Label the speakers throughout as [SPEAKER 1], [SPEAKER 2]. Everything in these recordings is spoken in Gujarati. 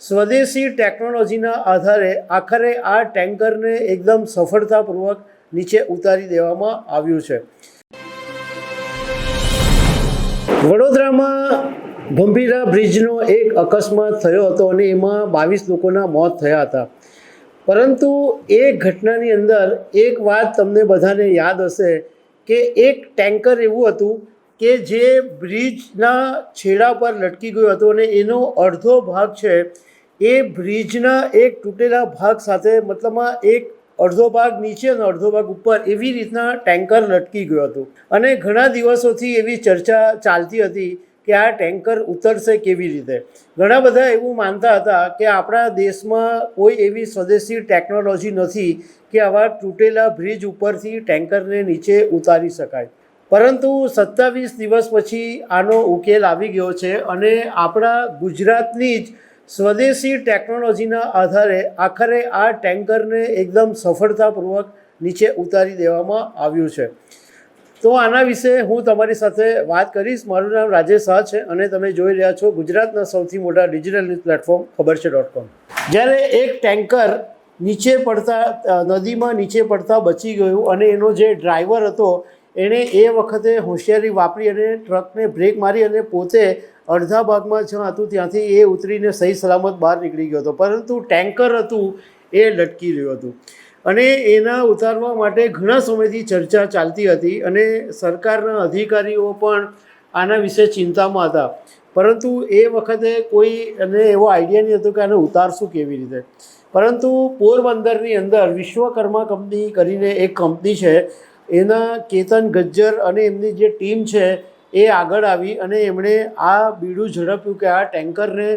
[SPEAKER 1] સ્વદેશી ટેકનોલોજીના આધારે આખરે આ ટેન્કરને એકદમ સફળતાપૂર્વક નીચે ઉતારી દેવામાં આવ્યું છે. વડોદરામાં ગંભીરા બ્રિજનો એક અકસ્માત થયો હતો અને એમાં બાવીસ લોકોના મોત થયા હતા. પરંતુ એ ઘટનાની અંદર એક વાત તમને બધાને યાદ હશે કે એક ટેન્કર એવું હતું કે જે બ્રિજના છેડા પર લટકી ગયું હતું અને એનો અડધો ભાગ છે એ બ્રિજના એક તૂટેલા ભાગ સાથે મતલબમાં એક અડધો ભાગ નીચે અને અડધો ભાગ ઉપર એવી રીતના ટેન્કર લટકી ગયું હતું. અને ઘણા દિવસોથી એવી ચર્ચા ચાલતી હતી કે આ ટેન્કર ઉતરશે કેવી રીતે. ઘણા બધા એવું માનતા હતા કે આપણા દેશમાં કોઈ એવી સ્વદેશી ટેકનોલોજી નથી કે આવા તૂટેલા બ્રિજ ઉપરથી ટેન્કરને નીચે ઉતારી શકાય. પરંતુ સત્તાવીસ દિવસ પછી આનો ઉકેલ આવી ગયો છે અને આપણા ગુજરાતની જ સ્વદેશી ટેકનોલોજીના આધારે આખરે આ ટેન્કરને એકદમ સફળતાપૂર્વક નીચે ઉતારી દેવામાં આવ્યું છે. તો આના વિશે હું તમારી સાથે વાત કરીશ. મારું નામ રાજેશ શાહ છે અને તમે જોઈ રહ્યા છો ગુજરાતના સૌથી મોટા ડિજિટલ ન્યૂઝ પ્લેટફોર્મ ખબર છે ડોટ કોમ. જ્યારે એક ટેન્કર નીચે પડતા નદીમાં નીચે પડતા બચી ગયું અને એનો જે ડ્રાઈવર હતો, એણે એ વખતે હોશિયારી વાપરી અને ટ્રકને બ્રેક મારી અને પોતે અડધા ભાગમાં જ્યાં હતું, ત્યાંથી એ ઉતરીને સહી સલામત બહાર નીકળી ગયો હતો. પરંતુ ટેન્કર હતું, એ લટકી રહ્યું હતું. અને એના ઉતારવા માટે ઘણા સમયથી ચર્ચા ચાલતી હતી અને સરકારના અધિકારીઓ પણ આના વિશે ચિંતામાં હતા. પરંતુ એ વખતે કોઈ અને એવો આઈડિયા નહીં હતો કે આને ઉતારશું કેવી રીતે. પરંતુ પોરબંદરની અંદર વિશ્વકર્મા કંપની કરીને એક કંપની છે, એના કેતન ગજ્જર અને એમની જે ટીમ છે એ આગળ આવી અને એમણે આ બીડું ઝડપ્યું કે આ ટેન્કરને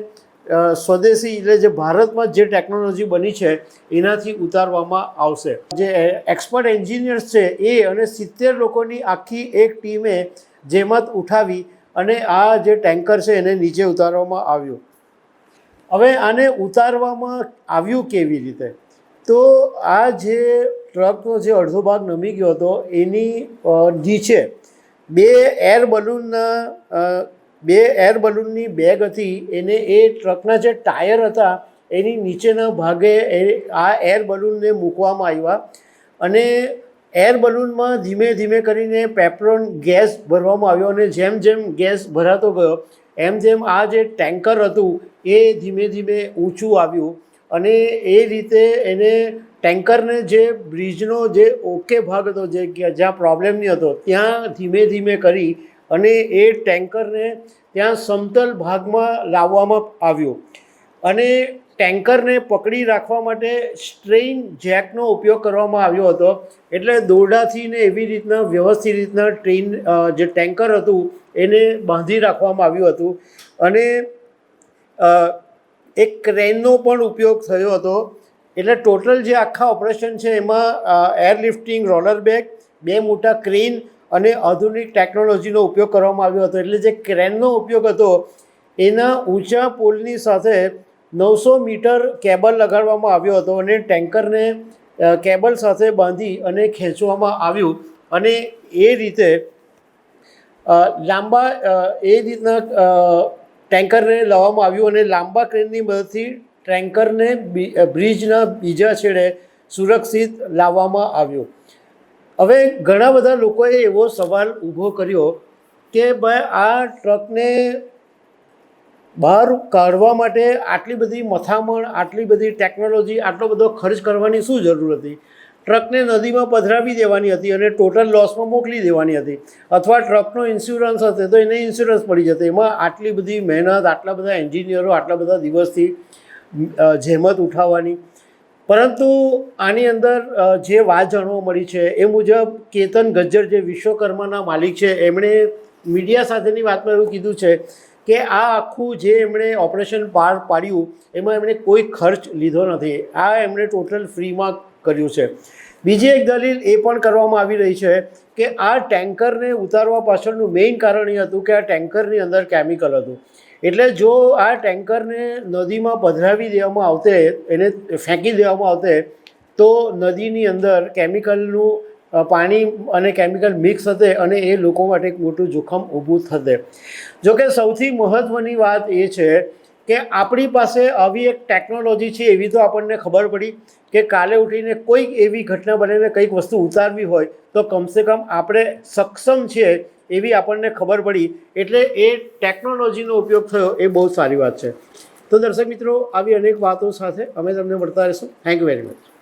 [SPEAKER 1] સ્વદેશી એટલે જે ભારતમાં જે ટેકનોલોજી બની છે, એનાથી ઉતારવામાં આવશે. જે એક્સપર્ટ એન્જિનિયર્સ છે એ અને સિત્તેર લોકોની આખી એક ટીમે જેમત ઉઠાવી અને આ જે ટેન્કર છે એને નીચે ઉતારવામાં આવ્યું. હવે આને ઉતારવામાં આવ્યું કેવી રીતે? તો આ જે ટ્રકનો જે અડધો ભાગ નમી ગયો હતો, એની નીચે બે એર બલૂનના બે એર બલૂનની બેગ હતી. એને એ ટ્રકના જે ટાયર હતા, એની નીચેના ભાગે એ, આ એર બલૂનને મૂકવામાં આવ્યા. અને એર બલૂનમાં ધીમે ધીમે કરીને પેપ્રોન ગેસ ભરવામાં આવ્યો અને જેમ જેમ ગેસ ભરાતો ગયો, એમ જેમ આ જે ટેન્કર હતું, એ ધીમે ધીમે ઊંચું આવ્યું. અને એ રીતે એને ટેન્કરને જે બ્રિજનો જે ઓકે ભાગ હતો, જે જ્યાં પ્રોબ્લેમ નહીં હતો, ત્યાં ધીમે ધીમે કરી અને એ ટેન્કરને ત્યાં સમતલ ભાગમાં લાવવામાં આવ્યું. અને ટેન્કરને પકડી રાખવા માટે સ્ટ્રેઇન જેકનો ઉપયોગ કરવામાં આવ્યો હતો. એટલે દોરડાથી ને એવી રીતના, વ્યવસ્થિત રીતના ટ્રેન જે ટેન્કર હતું, એને બાંધી રાખવામાં આવ્યું હતું. અને એક ક્રેનનો પણ ઉપયોગ થયો હતો. એટલે ટોટલ જે આખા ઓપરેશન છે એમાં એરલિફ્ટિંગ, રોલર બેગ બે મોટા ક્રેન અને આધુનિક ટેકનોલોજીનો ઉપયોગ કરવામાં આવ્યો હતો. એટલે જે ક્રેનનો ઉપયોગ હતો, એના ઊંચા પોલની સાથે નવસો મીટર કેબલ લગાડવામાં આવ્યો હતો અને ટેન્કરને કેબલ સાથે બાંધી અને ખેંચવામાં આવ્યું. અને એ રીતે લાંબા એ રીતના ટેન્કરને લાવવામાં આવ્યું અને લાંબા ક્રેનની મદદથી ટેન્કરને બ્રિજના બીજા છેડે સુરક્ષિત લાવવામાં આવ્યું. હવે ઘણા બધા લોકોએ એવો સવાલ ઊભો કર્યો કે ભાઈ, આ ટ્રકને બહાર કાઢવા માટે આટલી બધી મથામણ, આટલી બધી ટેકનોલોજી, આટલો બધો ખર્ચ કરવાની શું જરૂર હતી? ટ્રકને નદીમાં પધરાવી દેવાની હતી અને ટોટલ લોસમાં મોકલી દેવાની હતી. અથવા ટ્રકનો ઇન્સ્યોરન્સ હશે તો એને ઇન્સ્યોરન્સ પડી જશે. એમાં આટલી બધી મહેનત, આટલા બધા એન્જિનિયરો, આટલા બધા દિવસથી જહેમત ઉઠાવવાની. પરંતુ આની અંદર જે વાત જાણવા મળી છે એ મુજબ કેતન ગજ્જર જે વિશ્વકર્માના માલિક છે, એમણે મીડિયા સાથેની વાતમાં એવું કીધું છે કે આ આખું જે એમણે ઓપરેશન પાર પાડ્યું, એમાં એમણે કોઈ ખર્ચ લીધો નથી. આ એમણે ટોટલ ફ્રીમાં કર્યું છે. બીજી એક દલીલ એ પણ કરવામાં આવી રહી છે કે આ ટેન્કરને ઉતારવા પાછળનું મેઇન કારણ એ હતું કે આ ટેન્કરની અંદર કેમિકલ હતું. એટલે જો આ ટેન્કરને નદીમાં પધરાવી દેવામાં આવતે, એને ફેંકી દેવામાં આવતે, તો નદીની અંદર કેમિકલનું પાણી અને કેમિકલ મિક્સ હતે અને એ લોકો માટે એક મોટું જોખમ ઊભું થશે જોકે સૌથી મહત્ત્વની વાત એ છે કે આપણી પાસે આવી એક ટેકનોલોજી છે એવી તો આપણને ખબર પડી કે કાલે ઉઠીને કોઈક એવી ઘટના બનીને કંઈક વસ્તુ ઉતારવી હોય તો કમસે કમ આપણે સક્ષમ છીએ એવી આપણને ખબર પડી. એટલે એ ટેકનોલોજીનો ઉપયોગ થયો એ બહુ સારી વાત છે. તો દર્શક મિત્રો, આવી અનેક વાતો સાથે અમે તમને મળતા રહીશું. Thank you very much